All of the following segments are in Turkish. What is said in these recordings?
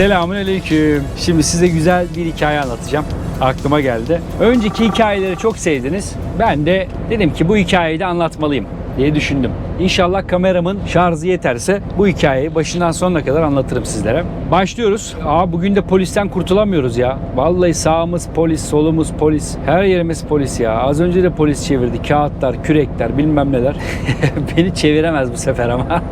Selamun aleyküm. Şimdi size güzel bir hikaye anlatacağım. Aklıma geldi. Önceki hikayeleri çok sevdiniz. Ben de dedim ki bu hikayeyi de anlatmalıyım diye düşündüm. İnşallah kameramın şarjı yeterse bu hikayeyi başından sonuna kadar anlatırım sizlere. Başlıyoruz. Aa bugün de polisten kurtulamıyoruz ya. Vallahi sağımız polis, solumuz polis. Her yerimiz polis ya. Az önce de polis çevirdi. Kağıtlar, kürekler, bilmem neler. Beni çeviremez bu sefer ama.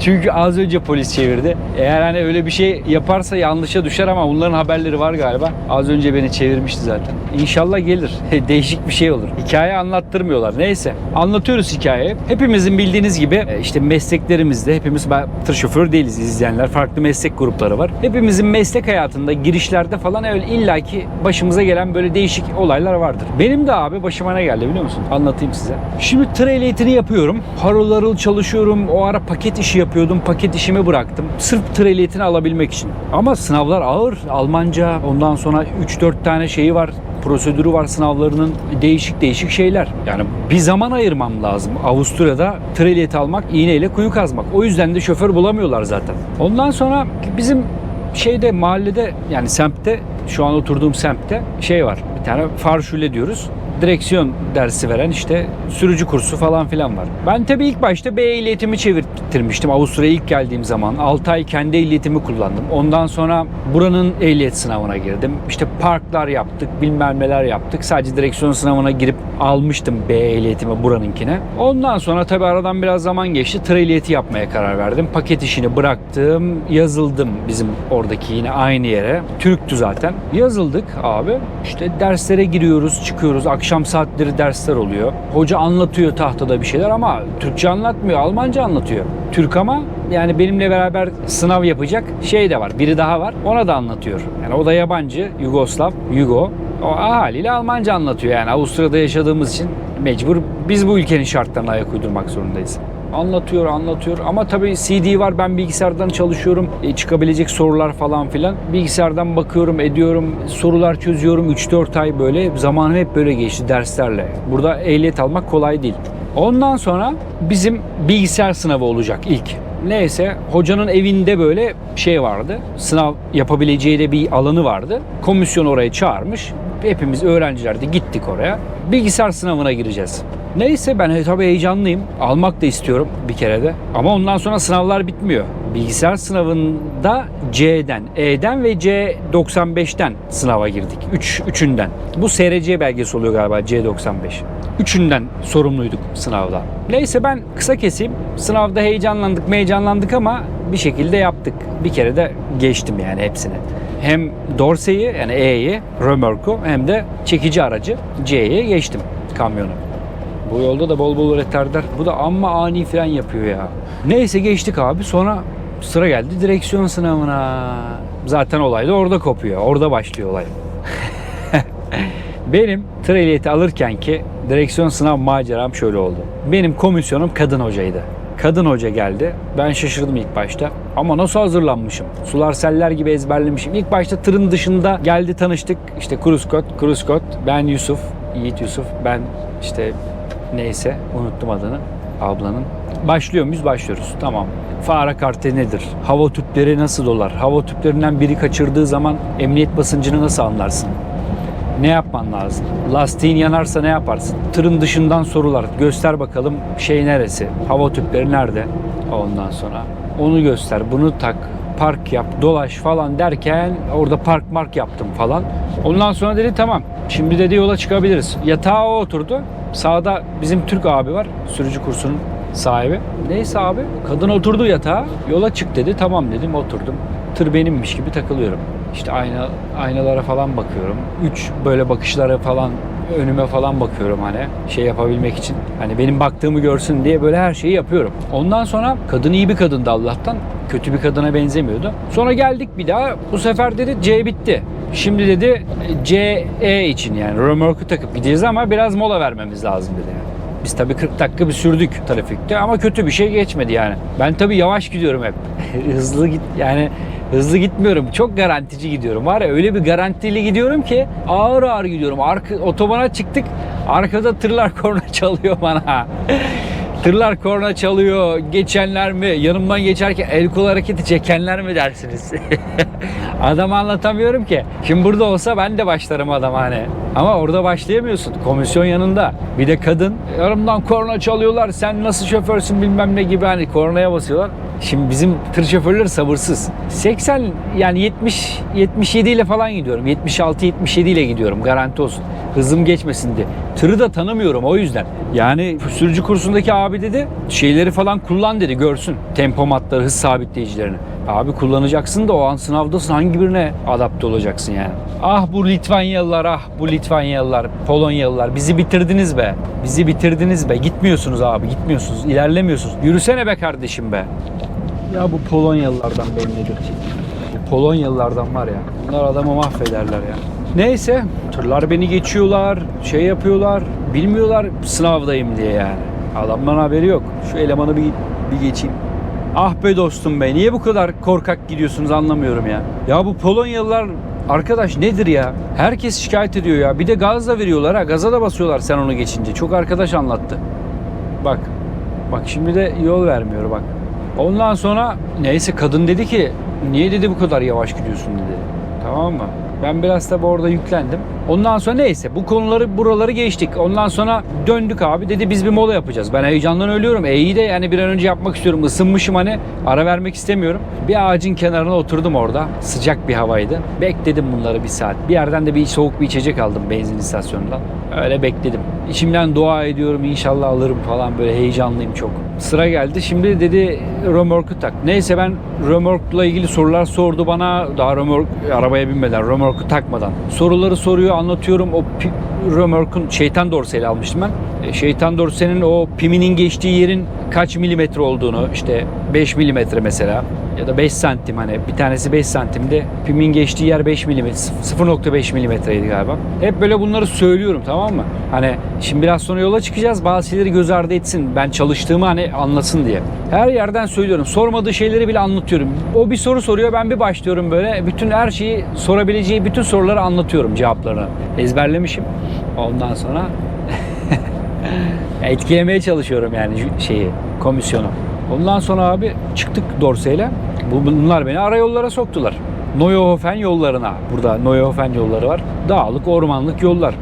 Çünkü az önce polis çevirdi. Eğer hani öyle bir şey yaparsa yanlışa düşer ama bunların haberleri var galiba. Az önce beni çevirmişti zaten. İnşallah gelir. Değişik bir şey olur. Hikaye anlattırmıyorlar. Neyse. Anlatıyoruz hikayeyi. Hepimizin bildiğiniz gibi e, işte mesleklerimizde hepimiz ben tır şoförü değiliz izleyenler. Farklı meslek grupları var. Hepimizin meslek hayatında girişlerde falan öyle illaki başımıza gelen böyle değişik olaylar vardır. Benim de abi başıma ne geldi biliyor musun? Anlatayım size. Şimdi tır ehliyetini yapıyorum. Harıl harıl çalışıyorum. O ara paket işi yapıyordum. Paket işimi bıraktım. Sırf tır ehliyetini alabilmek için. Ama sınavlar ağır. Almanca, ondan sonra 3-4 tane şeyi var prosedürü var sınavlarının değişik değişik şeyler. Yani bir zaman ayırmam lazım. Avusturya'da tır ehliyeti almak, iğneyle kuyu kazmak. O yüzden de şoför bulamıyorlar zaten. Ondan sonra bizim şeyde mahallede yani semtte şu an oturduğum semtte şey var. Bir tane farşule diyoruz. Direksiyon dersi veren işte sürücü kursu falan filan var. Ben tabii ilk başta B ehliyetimi çevirttirmiştim Avusturya'ya ilk geldiğim zaman. 6 ay kendi ehliyetimi kullandım. Ondan sonra buranın ehliyet sınavına girdim. İşte parklar yaptık, bilmem neler yaptık. Sadece direksiyon sınavına girip almıştım B ehliyetimi buranınkine. Ondan sonra tabii aradan biraz zaman geçti. Tır ehliyeti yapmaya karar verdim. Paket işini bıraktım. Yazıldım bizim oradaki yine aynı yere. Türktü zaten. Yazıldık abi. İşte derslere giriyoruz, çıkıyoruz. Akşam saatleri dersler oluyor. Hoca anlatıyor tahtada bir şeyler ama Türkçe anlatmıyor, Almanca anlatıyor. Türk ama yani benimle beraber sınav yapacak şey de var. Biri daha var. Ona da anlatıyor. Yani o da yabancı, Yugoslav, Yugo. O haliyle Almanca anlatıyor yani Avusturya'da yaşadığımız için mecbur biz bu ülkenin şartlarına ayak uydurmak zorundayız. Anlatıyor anlatıyor ama tabii CD var ben bilgisayardan çalışıyorum E, çıkabilecek sorular falan filan bilgisayardan bakıyorum ediyorum sorular çözüyorum 3-4 ay böyle zamanım hep böyle geçti derslerle burada ehliyet almak kolay değil. Ondan sonra bizim bilgisayar sınavı olacak ilk. Neyse hocanın evinde böyle şey vardı. Sınav yapabileceği de bir alanı vardı. Komisyon oraya çağırmış. Hepimiz öğrenciler de gittik oraya. Bilgisayar sınavına gireceğiz. Neyse ben tabii heyecanlıyım. Almak da istiyorum bir kere de. Ama ondan sonra sınavlar bitmiyor. Bilgisayar sınavında C'den, E'den ve C95'ten sınava girdik. Üç, üçünden. Bu SRC belgesi oluyor galiba C95. Üçünden sorumluyduk sınavda. Neyse ben kısa keseyim. Sınavda heyecanlandık heyecanlandık ama bir şekilde yaptık. Bir kere de geçtim yani hepsini. Hem Dorsey'i yani E'yi, römorku hem de çekici aracı C'ye geçtim kamyonu. Bu yolda da bol bol retarder. Bu da amma ani fren yapıyor ya. Neyse geçtik abi. Sonra sıra geldi direksiyon sınavına. Zaten olay da orada kopuyor. Orada başlıyor olay. Benim tır ehliyeti alırken ki direksiyon sınav maceram şöyle oldu. Benim komisyonum kadın hocaydı. Kadın hoca geldi. Ben şaşırdım ilk başta. Ama nasıl hazırlanmışım? Sular seller gibi ezberlemişim. İlk başta tırın dışında geldi tanıştık. İşte Kruskot, Kruskot. Ben Yusuf, Yiğit Yusuf. Ben işte neyse unuttum adını ablanın. Başlıyor muyuz? Başlıyoruz. Tamam. Fare kartı nedir? Hava tüpleri nasıl dolar? Hava tüplerinden biri kaçırdığı zaman emniyet basıncını nasıl anlarsın? Ne yapman lazım? Lastiğin yanarsa ne yaparsın? Tırın dışından sorular. Göster bakalım şey neresi? Hava tüpleri nerede? Ondan sonra onu göster, bunu tak, park yap, dolaş falan derken orada park mark yaptım falan. Ondan sonra dedi tamam. Şimdi dedi yola çıkabiliriz. Yatağa oturdu. Sağda bizim Türk abi var. Sürücü kursunun sahibi. Neyse abi. Kadın oturdu yatağa. Yola çık dedi. Tamam dedim oturdum. Tır benimmiş gibi takılıyorum. İşte ayna, aynalara falan bakıyorum. Üç böyle bakışlara falan önüme falan bakıyorum hani şey yapabilmek için. Hani benim baktığımı görsün diye böyle her şeyi yapıyorum. Ondan sonra kadın iyi bir kadındı Allah'tan. Kötü bir kadına benzemiyordu. Sonra geldik bir daha. Bu sefer dedi C bitti. Şimdi dedi C E için yani römorku takıp gideceğiz ama biraz mola vermemiz lazım dedi. Yani. Biz tabii 40 dakika bir sürdük trafikte ama kötü bir şey geçmedi yani. Ben tabii yavaş gidiyorum hep. hızlı git yani hızlı gitmiyorum. Çok garantici gidiyorum. Var ya öyle bir garantili gidiyorum ki ağır ağır gidiyorum. Arka, otobana çıktık. Arkada tırlar korna çalıyor bana. Tırlar korna çalıyor. Geçenler mi? Yanımdan geçerken el kol hareketi çekenler mi dersiniz? Adamı anlatamıyorum ki. Şimdi burada olsa ben de başlarım adam hani. Ama orada başlayamıyorsun. Komisyon yanında. Bir de kadın. Yanımdan korna çalıyorlar. Sen nasıl şoförsün bilmem ne gibi hani kornaya basıyorlar. Şimdi bizim tır şoförleri sabırsız. 80 yani 70 77 ile falan gidiyorum. 76 77 ile gidiyorum garanti olsun. Hızım geçmesin diye. Tırı da tanımıyorum o yüzden. Yani sürücü kursundaki abi dedi şeyleri falan kullan dedi görsün. Tempomatları, hız sabitleyicilerini. Abi kullanacaksın da o an sınavdasın hangi birine adapte olacaksın yani. Ah bu Litvanyalılar ah bu Litvanyalılar, Polonyalılar bizi bitirdiniz be. Bizi bitirdiniz be. Gitmiyorsunuz abi gitmiyorsunuz. ilerlemiyorsunuz. Yürüsene be kardeşim be. Ya bu Polonyalılardan benim ne? Bu Polonyalılardan var ya. Bunlar adamı mahvederler ya. Neyse tırlar beni geçiyorlar, şey yapıyorlar. Bilmiyorlar sınavdayım diye yani. Adamdan haberi yok. Şu elemanı bir, bir geçeyim. Ah be dostum be niye bu kadar korkak gidiyorsunuz anlamıyorum ya. Ya bu Polonyalılar arkadaş nedir ya? Herkes şikayet ediyor ya. Bir de gaz veriyorlar ha. Gaza da basıyorlar sen onu geçince. Çok arkadaş anlattı. Bak. Bak şimdi de yol vermiyor bak. Ondan sonra neyse kadın dedi ki niye dedi bu kadar yavaş gidiyorsun dedi. Tamam mı? Ben biraz tabi orada yüklendim. Ondan sonra neyse bu konuları buraları geçtik. Ondan sonra döndük abi dedi biz bir mola yapacağız. Ben heyecandan ölüyorum. E iyi de yani bir an önce yapmak istiyorum. Isınmışım hani ara vermek istemiyorum. Bir ağacın kenarına oturdum orada. Sıcak bir havaydı. Bekledim bunları bir saat. Bir yerden de bir soğuk bir içecek aldım benzin istasyonundan. Öyle bekledim. İçimden dua ediyorum inşallah alırım falan böyle heyecanlıyım çok. Sıra geldi. Şimdi dedi römorku tak. Neyse ben römorkla ilgili sorular sordu bana. Daha römork arabaya binmeden, römorku takmadan. Soruları soruyor, anlatıyorum. O römorkun şeytan dorseyle almıştım ben. E, şeytan dorsenin o piminin geçtiği yerin kaç milimetre olduğunu işte 5 milimetre mesela ya da 5 santim hani bir tanesi 5 santimde pimin geçtiği yer 5 milimetre 0.5 milimetreydi galiba. Hep böyle bunları söylüyorum tamam mı? Hani şimdi biraz sonra yola çıkacağız bazı şeyleri göz ardı etsin ben çalıştığımı hani anlasın diye. Her yerden söylüyorum sormadığı şeyleri bile anlatıyorum. O bir soru soruyor ben bir başlıyorum böyle bütün her şeyi sorabileceği bütün soruları anlatıyorum cevaplarını. Ezberlemişim. Ondan sonra etkilemeye çalışıyorum yani şeyi, komisyonu. Ondan sonra abi çıktık Dorse'yle. Bu, bunlar beni ara yollara soktular. Neuhofen yollarına. Burada Neuhofen yolları var. Dağlık, ormanlık yollar.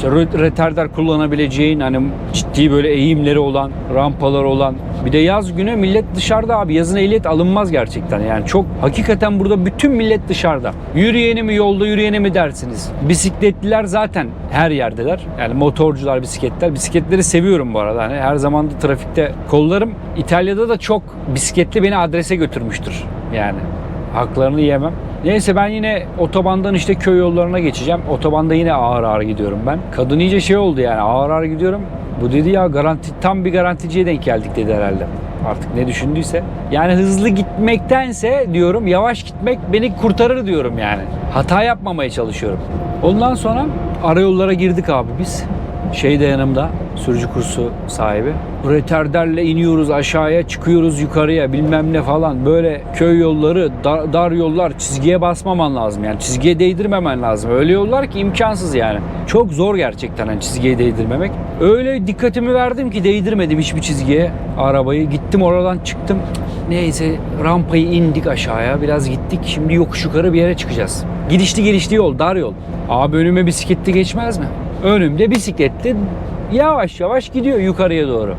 İşte retarder kullanabileceğin hani ciddi böyle eğimleri olan, rampalar olan. Bir de yaz günü millet dışarıda abi. Yazın ehliyet alınmaz gerçekten. Yani çok hakikaten burada bütün millet dışarıda. Yürüyeni mi yolda yürüyeni mi dersiniz? Bisikletliler zaten her yerdeler. Yani motorcular, bisikletler. Bisikletleri seviyorum bu arada. Hani her zaman da trafikte kollarım. İtalya'da da çok bisikletli beni adrese götürmüştür. Yani haklarını yemem. Neyse ben yine otobandan işte köy yollarına geçeceğim. Otobanda yine ağır ağır gidiyorum ben. Kadın iyice şey oldu yani ağır ağır gidiyorum. Bu dedi ya garanti tam bir garanticiye denk geldik dedi herhalde. Artık ne düşündüyse. Yani hızlı gitmektense diyorum yavaş gitmek beni kurtarır diyorum yani. Hata yapmamaya çalışıyorum. Ondan sonra ara yollara girdik abi biz. Şey de yanımda sürücü kursu sahibi. Retarderle iniyoruz aşağıya çıkıyoruz yukarıya bilmem ne falan. Böyle köy yolları dar, dar yollar çizgiye basmaman lazım yani çizgiye değdirmemen lazım. Öyle yollar ki imkansız yani. Çok zor gerçekten hani çizgiye değdirmemek. Öyle dikkatimi verdim ki değdirmedim hiçbir çizgiye arabayı. Gittim oradan çıktım. Neyse rampayı indik aşağıya biraz gittik. Şimdi yokuş yukarı bir yere çıkacağız. Gidişli gelişli yol dar yol. Abi önüme bisikletli geçmez mi? Önümde bisikletli yavaş yavaş gidiyor yukarıya doğru.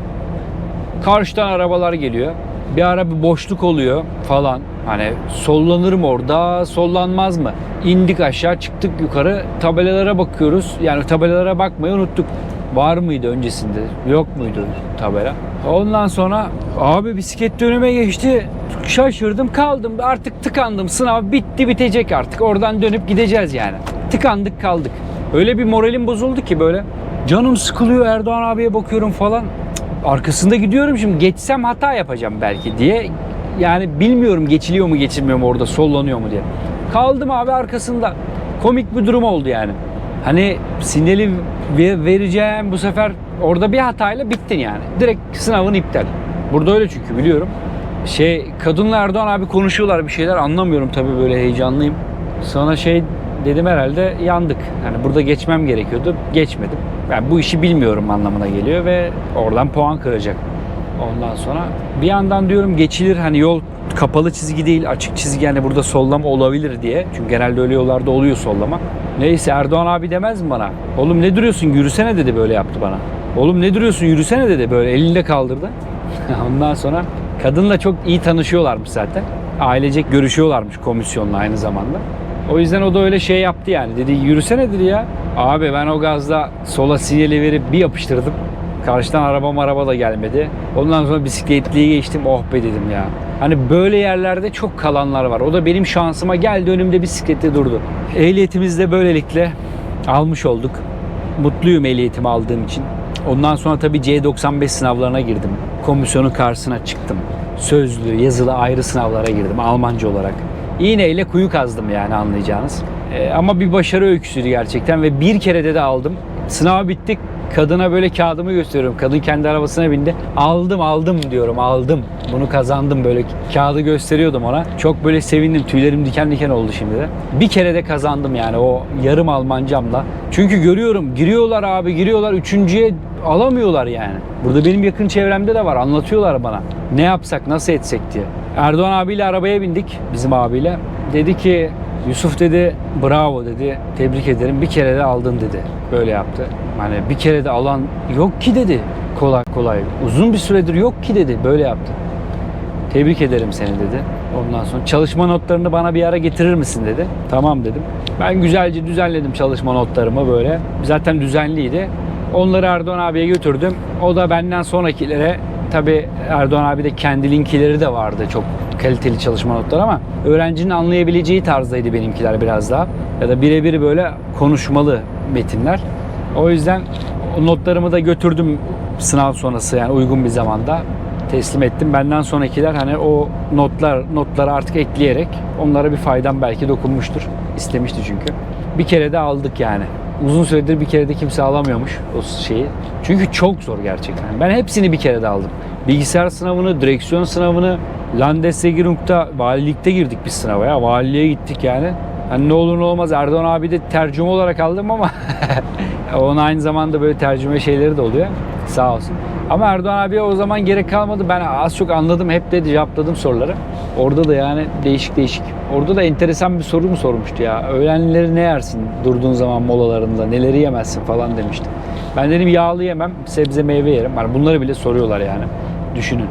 Karşıdan arabalar geliyor. Bir ara bir boşluk oluyor falan. Hani sollanırım orada, sollanmaz mı? İndik aşağı, çıktık yukarı. Tabelalara bakıyoruz. Yani tabelalara bakmayı unuttuk. Var mıydı öncesinde? Yok muydu tabela? Ondan sonra abi bisiklet önüme geçti. Şaşırdım kaldım. Artık tıkandım. Sınav bitti bitecek artık. Oradan dönüp gideceğiz yani. Tıkandık kaldık. Öyle bir moralim bozuldu ki böyle. Canım sıkılıyor Erdoğan abiye bakıyorum falan. Arkasında gidiyorum şimdi geçsem hata yapacağım belki diye. Yani bilmiyorum geçiliyor mu geçilmiyor mu orada sollanıyor mu diye. Kaldım abi arkasında. Komik bir durum oldu yani. Hani sinyali ve- vereceğim bu sefer orada bir hatayla bittin yani. Direkt sınavın iptal. Burada öyle çünkü biliyorum. Şey kadınla Erdoğan abi konuşuyorlar bir şeyler anlamıyorum tabii böyle heyecanlıyım. Sana şey dedim herhalde yandık. Yani burada geçmem gerekiyordu. Geçmedim. Ben bu işi bilmiyorum anlamına geliyor ve oradan puan kıracak. Ondan sonra bir yandan diyorum geçilir hani yol kapalı çizgi değil açık çizgi yani burada sollama olabilir diye. Çünkü genelde öyle yollarda oluyor sollama. Neyse Erdoğan abi demez mi bana? Oğlum ne duruyorsun yürüsene dedi böyle yaptı bana. Oğlum ne duruyorsun yürüsene dedi böyle elinde kaldırdı. Ondan sonra kadınla çok iyi tanışıyorlarmış zaten. Ailecek görüşüyorlarmış komisyonla aynı zamanda. O yüzden o da öyle şey yaptı yani. Dedi yürüsene dedi ya. Abi ben o gazda sola sinyali verip bir yapıştırdım. Karşıdan araba araba da gelmedi. Ondan sonra bisikletliye geçtim. Oh be dedim ya. Hani böyle yerlerde çok kalanlar var. O da benim şansıma geldi önümde bisiklette durdu. Ehliyetimizi de böylelikle almış olduk. Mutluyum ehliyetimi aldığım için. Ondan sonra tabii C95 sınavlarına girdim. Komisyonun karşısına çıktım. Sözlü, yazılı ayrı sınavlara girdim Almanca olarak. İğneyle kuyu kazdım yani anlayacağınız. Ee, ama bir başarı öyküsüydü gerçekten ve bir kerede de aldım. Sınav bittik. Kadına böyle kağıdımı gösteriyorum. Kadın kendi arabasına bindi. Aldım aldım diyorum aldım. Bunu kazandım böyle kağıdı gösteriyordum ona. Çok böyle sevindim. Tüylerim diken diken oldu şimdi de. Bir kere de kazandım yani o yarım Almancamla. Çünkü görüyorum giriyorlar abi giriyorlar. Üçüncüye alamıyorlar yani. Burada benim yakın çevremde de var. Anlatıyorlar bana. Ne yapsak nasıl etsek diye. Erdoğan abiyle arabaya bindik. Bizim abiyle. Dedi ki Yusuf dedi bravo dedi. Tebrik ederim. Bir kere de aldın dedi. Böyle yaptı. Hani bir kere de alan yok ki dedi. Kolay kolay. Uzun bir süredir yok ki dedi. Böyle yaptı. Tebrik ederim seni dedi. Ondan sonra çalışma notlarını bana bir ara getirir misin dedi. Tamam dedim. Ben güzelce düzenledim çalışma notlarımı böyle. Zaten düzenliydi. Onları Erdoğan abiye götürdüm. O da benden sonrakilere tabi Erdoğan abi de kendi linkileri de vardı çok kaliteli çalışma notları ama öğrencinin anlayabileceği tarzdaydı benimkiler biraz daha. Ya da birebir böyle konuşmalı metinler. O yüzden notlarımı da götürdüm sınav sonrası yani uygun bir zamanda teslim ettim. Benden sonrakiler hani o notlar notları artık ekleyerek onlara bir faydam belki dokunmuştur. İstemişti çünkü. Bir kere de aldık yani. Uzun süredir bir kere de kimse alamıyormuş o şeyi. Çünkü çok zor gerçekten. Ben hepsini bir kere de aldım. Bilgisayar sınavını, direksiyon sınavını, Landesregierung'da valilikte girdik biz sınava ya. Valiliğe gittik yani. Hani ne olur ne olmaz Erdoğan abi de tercüme olarak aldım ama onun aynı zamanda böyle tercüme şeyleri de oluyor. Sağ olsun. Ama Erdoğan abiye o zaman gerek kalmadı. Ben az çok anladım. Hep de cevapladım soruları. Orada da yani değişik değişik. Orada da enteresan bir soru mu sormuştu ya. Öğlenleri ne yersin durduğun zaman molalarında? Neleri yemezsin falan demişti. Ben dedim yağlı yemem, sebze meyve yerim. Yani bunları bile soruyorlar yani. Düşünün.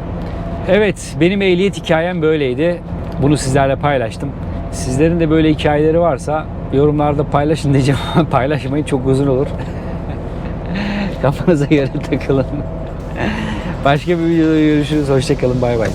Evet, benim ehliyet hikayem böyleydi. Bunu sizlerle paylaştım. Sizlerin de böyle hikayeleri varsa yorumlarda paylaşın diyeceğim paylaşmayın çok uzun olur. Kafanıza göre takılın. Başka bir videoda görüşürüz. Hoşçakalın. Bay bay.